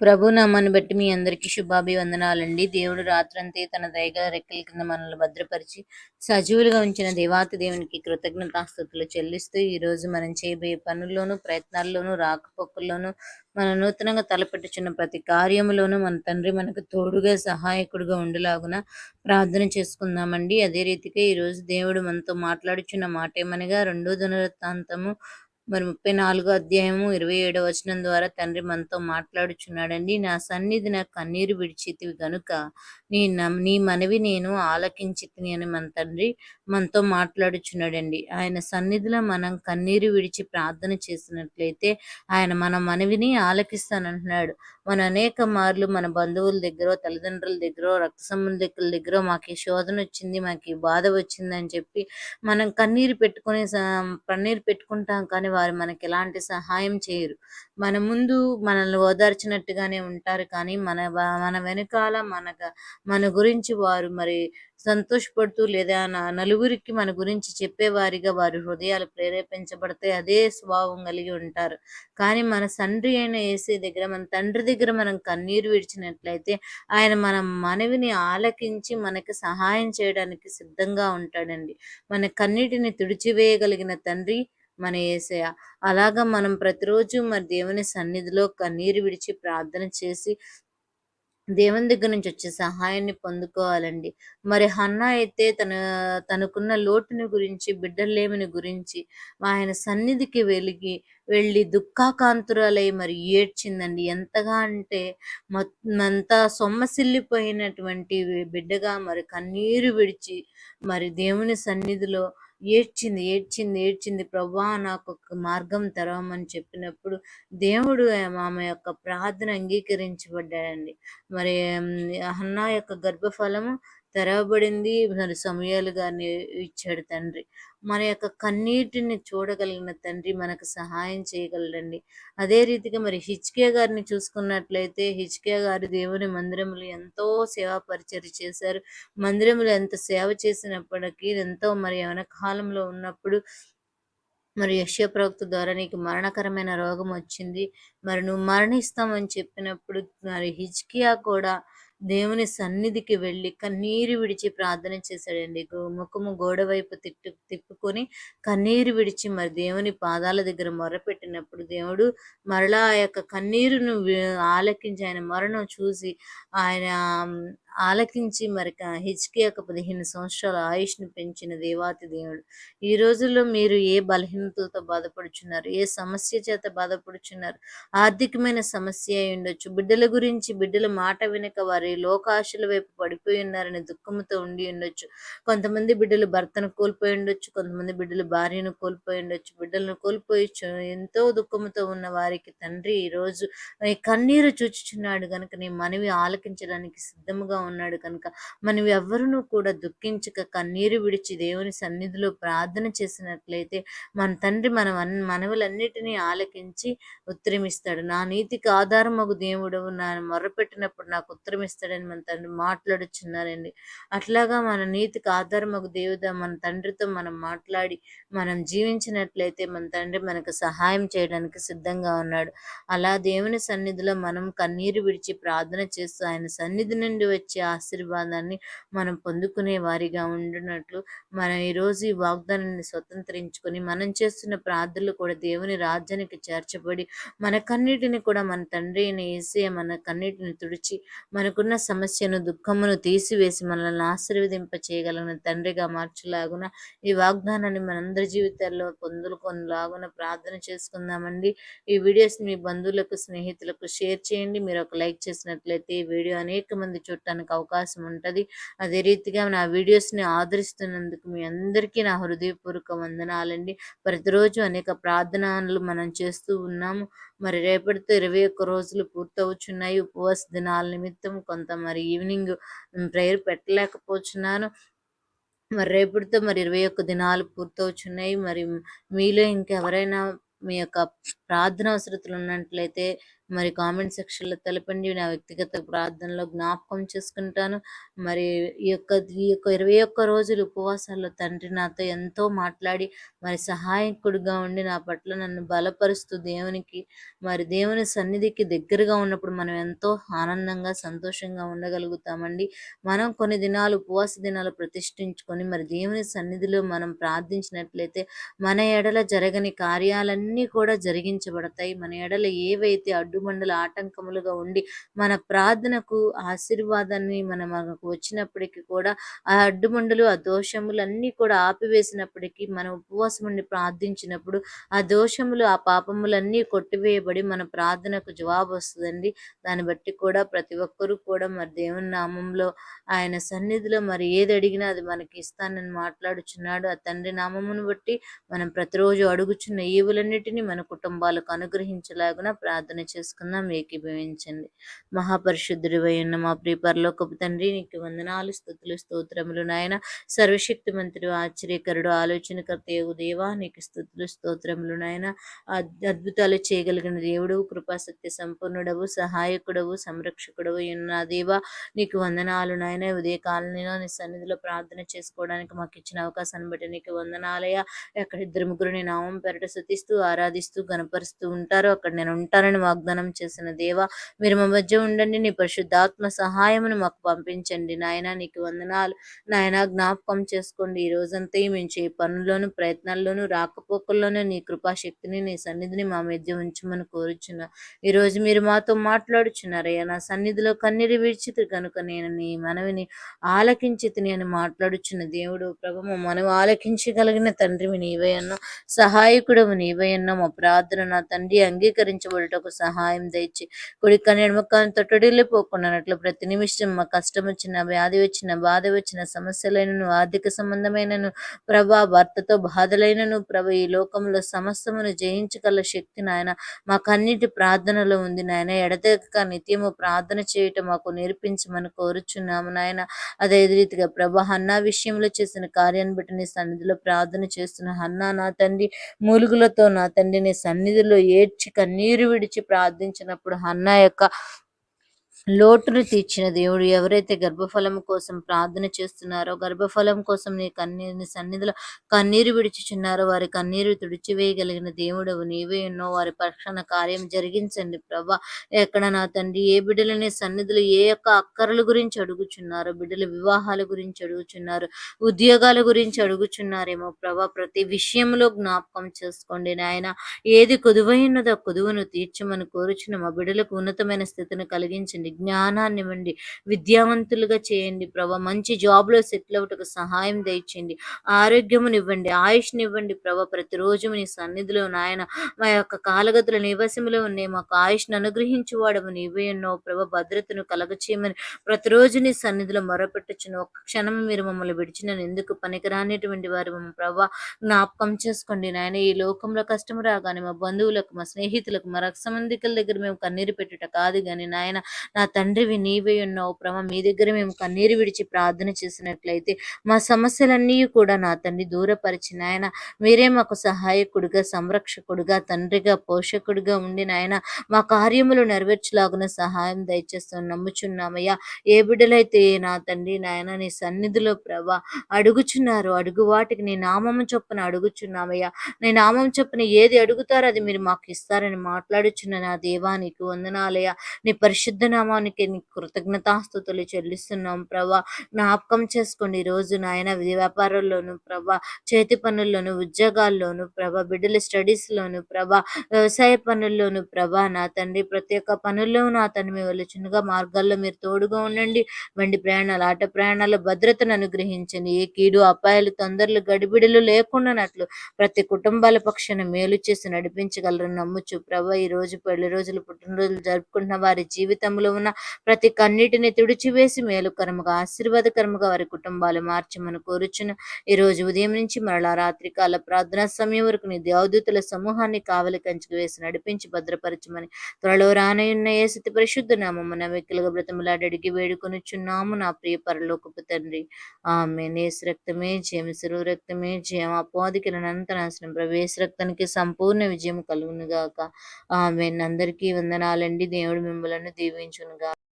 ప్రభు నామాన్ని బట్టి మీ అందరికీ శుభాభివందనాలండి. దేవుడు రాత్రంతే తన దయగల రెక్కల కింద మనల్ని భద్రపరిచి సజీవులుగా ఉంచిన దేవాతి దేవునికి కృతజ్ఞతాస్థుతులు చెల్లిస్తూ ఈ రోజు మనం చేయబోయే పనుల్లోనూ ప్రయత్నాల్లోనూ రాకపోకల్లోనూ మన నూతనంగా తలపెట్టుచున్న ప్రతి కార్యములోనూ మన తండ్రి మనకు తోడుగా సహాయకుడుగా ఉండేలాగున ప్రార్థన చేసుకుందామండి. అదే రీతిగా ఈరోజు దేవుడు మనతో మాట్లాడుచున్న మాట ఏమనగా రెండో దినవృత్తాంతము మరి ముప్పై నాలుగో అధ్యాయము ఇరవై ఏడవ వచనం ద్వారా తండ్రి మనతో మాట్లాడుచున్నాడండి నా సన్నిధి నా కన్నీరు విడిచితివి గనుక నీ నీ మనవి నేను ఆలకించితిని అని మన తండ్రి మనతో మాట్లాడుచున్నాడండి. ఆయన సన్నిధిలో మనం కన్నీరు విడిచి ప్రార్థన చేసినట్లయితే ఆయన మన మనవిని ఆలకిస్తానంటున్నాడు. మన అనేక మార్లు మన బంధువుల దగ్గర తల్లిదండ్రుల దగ్గర రక్త సంబంధికుల దగ్గర మాకు శోధన వచ్చింది మాకు బాధ వచ్చింది అని చెప్పి మనం కన్నీరు పెట్టుకునే కన్నీరు పెట్టుకుంటాం కానీ వారు మనకి ఎలాంటి సహాయం చేయరు. మన ముందు మనల్ని ఓదార్చినట్టుగానే ఉంటారు కానీ మన మన వెనకాల మన మన గురించి వారు మరి సంతోషపడుతూ లేదా నలుగురికి మన గురించి చెప్పేవారిగా వారి హృదయాలు ప్రేరేపించబడితే అదే స్వభావం కలిగి ఉంటారు. కానీ మన తండ్రి అయిన వేసే దగ్గర మన తండ్రి దగ్గర మనం కన్నీరు విడిచినట్లయితే ఆయన మన మనవిని ఆలకించి మనకి సహాయం చేయడానికి సిద్ధంగా ఉంటాడండి. మన కన్నీటిని తుడిచివేయగలిగిన తండ్రి మన ఏసయ అలాగా మనం ప్రతిరోజు మరి దేవుని సన్నిధిలో కన్నీరు విడిచి ప్రార్థన చేసి దేవుని దగ్గర నుంచి వచ్చే సహాయాన్ని పొందుకోవాలండి. మరి హన్న అయితే తన తనకున్న లోటుని గురించి బిడ్డలేమిని గురించి ఆయన సన్నిధికి వెలిగి వెళ్ళి దుఃఖాకాంతురాలై మరి ఏడ్చిందండి. ఎంతగా అంటే అంతా సొమ్మసిల్లిపోయినటువంటి బిడ్డగా మరి కన్నీరు విడిచి మరి దేవుని సన్నిధిలో ఏడ్చింది ఏడ్చింది ఏడ్చింది ప్రభా నాకు ఒక మార్గం తెరవమని చెప్పినప్పుడు దేవుడు ఆమె యొక్క ప్రార్థన అంగీకరించబడ్డాడండి. మరి అన్న యొక్క గర్భఫలము తెరవబడింది మరి సమయాలు గారిని ఇచ్చాడు తండ్రి. మన యొక్క కన్నీటిని చూడగలిగిన తండ్రి మనకు సహాయం చేయగలడండి. అదే రీతిగా మరి హిచ్కే గారిని చూసుకున్నట్లయితే హిచ్కే గారు దేవుని మందిరములు ఎంతో సేవా పరిచయం చేశారు. మందిరములు ఎంత సేవ చేసినప్పటికీ ఎంతో మరి కాలంలో ఉన్నప్పుడు మరి యశ్య ప్రవక్త ద్వారా నీకు మరణకరమైన రోగం వచ్చింది. మరి నువ్వు మరణిస్తామని చెప్పినప్పుడు మరి హిజ్కియా కూడా దేవుని సన్నిధికి వెళ్ళి కన్నీరు విడిచి ప్రార్థన చేశాడండి. ముఖము గోడ వైపు తిట్టు తిప్పుకొని కన్నీరు విడిచి మరి దేవుని పాదాల దగ్గర మొరపెట్టినప్పుడు దేవుడు మరలా ఆ యొక్క కన్నీరును ఆలకించి ఆయన మరణం చూసి ఆయన ఆలకించి మరి హెచ్కే యొక్క పదిహేను సంవత్సరాల ఆయుష్ను పెంచిన దేవాతి దేవుడు. ఈ రోజుల్లో మీరు ఏ బలహీనతలతో బాధపడుచున్నారు? ఏ సమస్య చేత బాధపడుచున్నారు? ఆర్థికమైన సమస్య అయి ఉండొచ్చు. బిడ్డల గురించి బిడ్డల మాట వెనుక వారి లోకాశల వైపు పడిపోయి ఉన్నారని దుఃఖంతో ఉండి ఉండొచ్చు. కొంతమంది బిడ్డలు భర్తను కోల్పోయి ఉండొచ్చు. కొంతమంది బిడ్డలు భార్యను కోల్పోయి ఉండొచ్చు. బిడ్డలను కోల్పోయచ్చు ఎంతో దుఃఖంతో ఉన్న వారికి తండ్రి ఈరోజు కన్నీరు చూచుచున్నాడు కనుక నీ మనవి ఆలకించడానికి సిద్ధముగా ఉన్నాడు కనుక మనం ఎవరునూ కూడా దుఃఖించక కన్నీరు విడిచి దేవుని సన్నిధిలో ప్రార్థన చేసినట్లయితే మన తండ్రి మన మనవులన్నిటినీ ఆలకించి ఉత్తరమిస్తాడు. నా నీతికి ఆధారమగు దేవుడు నా మొర్రపెట్టినప్పుడు నాకు ఉత్తరమిస్తాడని మన తండ్రి మాట్లాడుచున్నారండి. అట్లాగా మన నీతికి ఆధారమగు దేవుడు మన తండ్రితో మనం మాట్లాడి మనం జీవించినట్లయితే మన తండ్రి మనకు సహాయం చేయడానికి సిద్ధంగా ఉన్నాడు. అలా దేవుని సన్నిధిలో మనం కన్నీరు విడిచి ప్రార్థన చేస్తూ ఆయన సన్నిధి నుండి వచ్చే ఇచ్చే ఆశీర్వాదాన్ని మనం పొందుకునే వారిగా ఉండినట్లు మనం ఈరోజు ఈ వాగ్దానాన్ని స్వతంత్రించుకొని మనం చేస్తున్న ప్రార్థనలు కూడా దేవుని రాజ్యానికి చేర్చబడి మన కన్నిటిని కూడా మన తండ్రి అయిన ఏసే మన కన్నిటిని తుడిచి మనకున్న సమస్యను దుఃఖమును తీసివేసి మనల్ని ఆశీర్వదింప చేయగలిగిన తండ్రిగా మార్చలాగున ఈ వాగ్దానాన్ని మనందరి జీవితాల్లో పొందుకొనిలాగున ప్రార్థన చేసుకుందామండి. ఈ వీడియోస్ మీ బంధువులకు స్నేహితులకు షేర్ చేయండి. మీరు ఒక లైక్ చేసినట్లయితే ఈ వీడియో అనేక మంది చూడటానికి చేయడానికి అవకాశం ఉంటుంది. అదే రీతిగా నా వీడియోస్ని ఆదరిస్తున్నందుకు మీ అందరికీ నా హృదయపూర్వక వందనాలండి. ప్రతిరోజు అనేక ప్రార్థనలు మనం చేస్తూ ఉన్నాము. మరి రేపటితో ఇరవై ఒక్క రోజులు పూర్తవుచున్నాయి. ఉపవాస దినాల నిమిత్తం కొంత మరి ఈవినింగ్ ప్రేయర్ పెట్టలేకపోతున్నాను మరి రేపటితో మరి ఇరవై ఒక్క దినాలు పూర్తవుచున్నాయి. మరి మీలో ఇంకెవరైనా మీ యొక్క ప్రార్థన అవసరతలు ఉన్నట్లయితే మరి కామెంట్ సెక్షన్లో తెలపండి. నా వ్యక్తిగత ప్రార్థనలో జ్ఞాపకం చేసుకుంటాను. మరి ఈ యొక్క ఈ యొక్క ఇరవై ఒక్క రోజులు ఉపవాసాల్లో తండ్రి నాతో ఎంతో మాట్లాడి మరి సహాయకుడిగా ఉండి నా పట్ల నన్ను బలపరుస్తూ దేవునికి మరి దేవుని సన్నిధికి దగ్గరగా ఉన్నప్పుడు మనం ఎంతో ఆనందంగా సంతోషంగా ఉండగలుగుతామండి. మనం కొన్ని దినాలు ఉపవాస దినాలు ప్రతిష్ఠించుకొని మరి దేవుని సన్నిధిలో మనం ప్రార్థించినట్లయితే మన ఎడల జరగని కార్యాలన్నీ కూడా జరిగించబడతాయి. మన ఎడల ఏవైతే అడ్డు అడ్డుమండల ఆటంకములుగా ఉండి మన ప్రార్థనకు ఆశీర్వాదాన్ని మన మనకు వచ్చినప్పటికీ కూడా ఆ అడ్డుమండలు ఆ దోషములు అన్నీ కూడా ఆపివేసినప్పటికీ మనం ఉపవాసం ఉండి ప్రార్థించినప్పుడు ఆ దోషములు ఆ పాపములన్నీ కొట్టివేయబడి మన ప్రార్థనకు జవాబు వస్తుందండి. దాన్ని బట్టి కూడా ప్రతి ఒక్కరూ కూడా మరి దేవుని నామంలో ఆయన సన్నిధిలో మరి ఏది అడిగినా అది మనకి ఇస్తానని మాట్లాడుచున్నాడు. ఆ తండ్రి నామమును బట్టి మనం ప్రతిరోజు అడుగుచున్న ఈవులన్నిటినీ మన కుటుంబాలకు అనుగ్రహించలాగున ప్రార్థన చేసుకుందాం ఏకీభవించండి. మహాపరిశుద్ధుడి ఉన్న మా ప్రియపరలోకపు తండ్రి నీకు వందనాలు స్థుతులు స్తోత్రములు నాయన. సర్వశక్తి మంత్రి ఆశ్చర్యకరుడు ఆలోచనకర్త దేవా నీకు స్థుతులు స్తోత్రములు నాయన. అద్భుతాలు చేయగలిగిన దేవుడు కృపాసక్తి సంపూర్ణుడవు సహాయకుడవు సంరక్షకుడవు ఉన్న దేవా నీకు వందనాలు నాయన. ఉదయ కాలనీలో నీ సన్నిధిలో ప్రార్థన చేసుకోవడానికి మాకు ఇచ్చిన అవకాశాన్ని బట్టి నీకు వందనాలయ ఎక్కడ ఇద్దరు ముగ్గురు నేను నామం పెరట శుతిస్తూ ఆరాధిస్తూ గనపరుస్తూ ఉంటారో అక్కడ నేను ఉంటానని వాగ్దానం చేసిన దేవ మీరు మా మధ్య ఉండండి నీ పరిశుద్ధాత్మ సహాయమును మాకు పంపించండి. నాయన నీకు వందనాలు. నాయన జ్ఞాపకం చేసుకోండి. ఈ రోజంతా మేము చే పనుల్లోనూ ప్రయత్నాల్లోనూ రాకపోకల్లోనూ నీ కృపాశక్తిని నీ సన్నిధిని మా మధ్య ఉంచమని కోరుచున్నా. ఈరోజు మీరు మాతో మాట్లాడుచున్నారయ్యా నా సన్నిధిలో కన్నీరు విడిచితి కనుక నేను నీ మనవిని ఆలకించి అని మాట్లాడుచున్న దేవుడు ప్రభు మనవి ఆలకించగలిగిన తండ్రివి నీవయన్న సహాయకుడవు అన్నా మా ప్రార్థన నా తండ్రి అంగీకరించబడటకు సహాయం సహాయం తెచ్చి కుడి కన్నెడమకాన్ని తొట్టడిల్లిపోకుండానట్లు ప్రతి నిమిషం మా కష్టం వచ్చిన వ్యాధి వచ్చిన బాధ వచ్చిన సమస్యలైనను ఆర్థిక సంబంధమైనను ప్రభా భర్తతో బాధలైనను ప్రభ ఈ లోకంలో సమస్తమును జయించగల శక్తి నాయన. మాకన్నిటి ప్రార్థనలో ఉంది నాయన. ఎడతెగక నిత్యము ప్రార్థన చేయటం మాకు నేర్పించమని కోరుచున్నాము నాయన. అదే రీతిగా ప్రభా హన్నా విషయంలో చేసిన కార్యాన్ని బట్టి నీ సన్నిధిలో ప్రార్థన చేస్తున్న హన్నా నా తండ్రి మూలుగులతో నా తండ్రి నీ సన్నిధిలో ఏడ్చి కన్నీరు విడిచి ప్రార్థించినప్పుడు హన్నా యొక్క లోటును తీర్చిన దేవుడు ఎవరైతే గర్భఫలం కోసం ప్రార్థన చేస్తున్నారో గర్భఫలం కోసం నీ కన్నీరుని సన్నిధిలో కన్నీరు విడిచిచున్నారో వారి కన్నీరు తుడిచివేయగలిగిన దేవుడు నీవే ఎన్నో. వారి పక్షాన కార్యం జరిగించండి ప్రభా. ఎక్కడ నా తండ్రి ఏ బిడ్డలని సన్నిధులు ఏ యొక్క అక్కరల గురించి అడుగుచున్నారో బిడ్డల వివాహాల గురించి అడుగుచున్నారు ఉద్యోగాల గురించి అడుగుచున్నారేమో ప్రభా. ప్రతి విషయంలో జ్ఞాపకం చేసుకోండి నాయన. ఏది కుదువైనదో కుదువును తీర్చమని కోరుచున్న. మా బిడ్డలకు ఉన్నతమైన స్థితిని కలిగించండి. జ్ఞానాన్ని ఇవ్వండి విద్యావంతులుగా చేయండి ప్రభా. మంచి జాబ్లో సెటిల్ అవ్వటకు సహాయం దయచేయండి. ఆరోగ్యమునివ్వండి. ఆయుష్నివ్వండి ప్రభా. ప్రతిరోజు నీ సన్నిధిలో నాయన మా యొక్క కాలగతుల నివాసములో ఉన్నాయి మాకు ఆయుష్ను అనుగ్రహించువాడము నీవే ఎన్నో ప్రభ. భద్రతను కలగచేయమని ప్రతిరోజు నీ సన్నిధిలో మొరపెట్టచ్చును ఒక్క క్షణం మీరు మమ్మల్ని విడిచిన ఎందుకు పనికిరానిటువంటి వారు మమ్మల్ని ప్రభా. జ్ఞాపకం చేసుకోండి నాయన. ఈ లోకంలో కష్టం రాగానే మా బంధువులకు మా స్నేహితులకు మా రక్ష సంబంధికుల దగ్గర మేము కన్నీరు పెట్టుట కాదు కానీ నాయన నా తండ్రివి నీవే ఉన్నావు ప్రభ. మీ దగ్గర మేము కన్నీరు విడిచి ప్రార్థన చేసినట్లయితే మా సమస్యలన్నీ కూడా నా తండ్రి దూరపరిచి నాయన మీరే మాకు సహాయకుడిగా సంరక్షకుడిగా తండ్రిగా పోషకుడిగా ఉండి నాయన మా కార్యములు నెరవేర్చలాగున సహాయం దయచేస్తాం నమ్ముచున్నామయ్యా. ఏ బిడ్డలైతే నా తండ్రి నాయన నీ సన్నిధిలో ప్రభ అడుగుచున్నారు అడుగు వాటికి నీ నామం చొప్పున అడుగుచున్నామయ్యా. నీ నామం చొప్పున ఏది అడుగుతారో అది మీరు మాకు ఇస్తారని మాట్లాడుచున్న నా దేవానికి వందనాలయ నీ పరిశుద్ధ నామ నామానికి నీకు కృతజ్ఞతాస్థుతులు చెల్లిస్తున్నాం ప్రభా. జ్ఞాపకం చేసుకోండి రోజు నాయన వ్యాపారంలోను ప్రభా చేతి పనుల్లోను ఉద్యోగాల్లోను ప్రభా బిడ్డల స్టడీస్లోను ప్రభా వ్యవసాయ పనుల్లోను ప్రభా నా తండ్రి ప్రతి ఒక్క పనుల్లో నా తండ్రి మీ చిన్నగా మార్గాల్లో మీరు తోడుగా ఉండండి. వండి ప్రయాణాలు ఆట ప్రయాణాల భద్రతను అనుగ్రహించండి. ఏ కీడు అపాయాలు తొందరలు గడిబిడలు లేకుండానట్లు ప్రతి కుటుంబాల పక్షాన మేలు చేసి నడిపించగలరు నమ్ముచు ప్రభా ఈ రోజు పెళ్ళి రోజులు పుట్టినరోజులు జరుపుకుంటున్న వారి జీవితంలో ఉన్న ప్రతి కన్నిటిని తుడిచివేసి మేలుకరముగా ఆశీర్వాదకరముగా వారి కుటుంబాలు మార్చమని కోరుచున్న ఈ రోజు ఉదయం నుంచి మరలా రాత్రి కాల ప్రార్థనా సమయం వరకు నీ దేవదూతుల సమూహాన్ని కావలి కంచుకు వేసి నడిపించి భద్రపరచమని త్వరలో రానయున్న ఏసతి పరిశుద్ధ నామమున వెక్కులుగా బ్రతములాడడిగి వేడుకొనుచున్నాము నా ప్రియ పరలోకపు తండ్రి. ఆమె నేసు రక్తమే జయం సురు రక్తమే జయం అపోదికి అనంత నాశనం ప్రవేశ రక్తానికి సంపూర్ణ విజయం కలుగునుగాక. ఆమె అందరికీ వందనాలండి. దేవుడు మిమ్మలను God.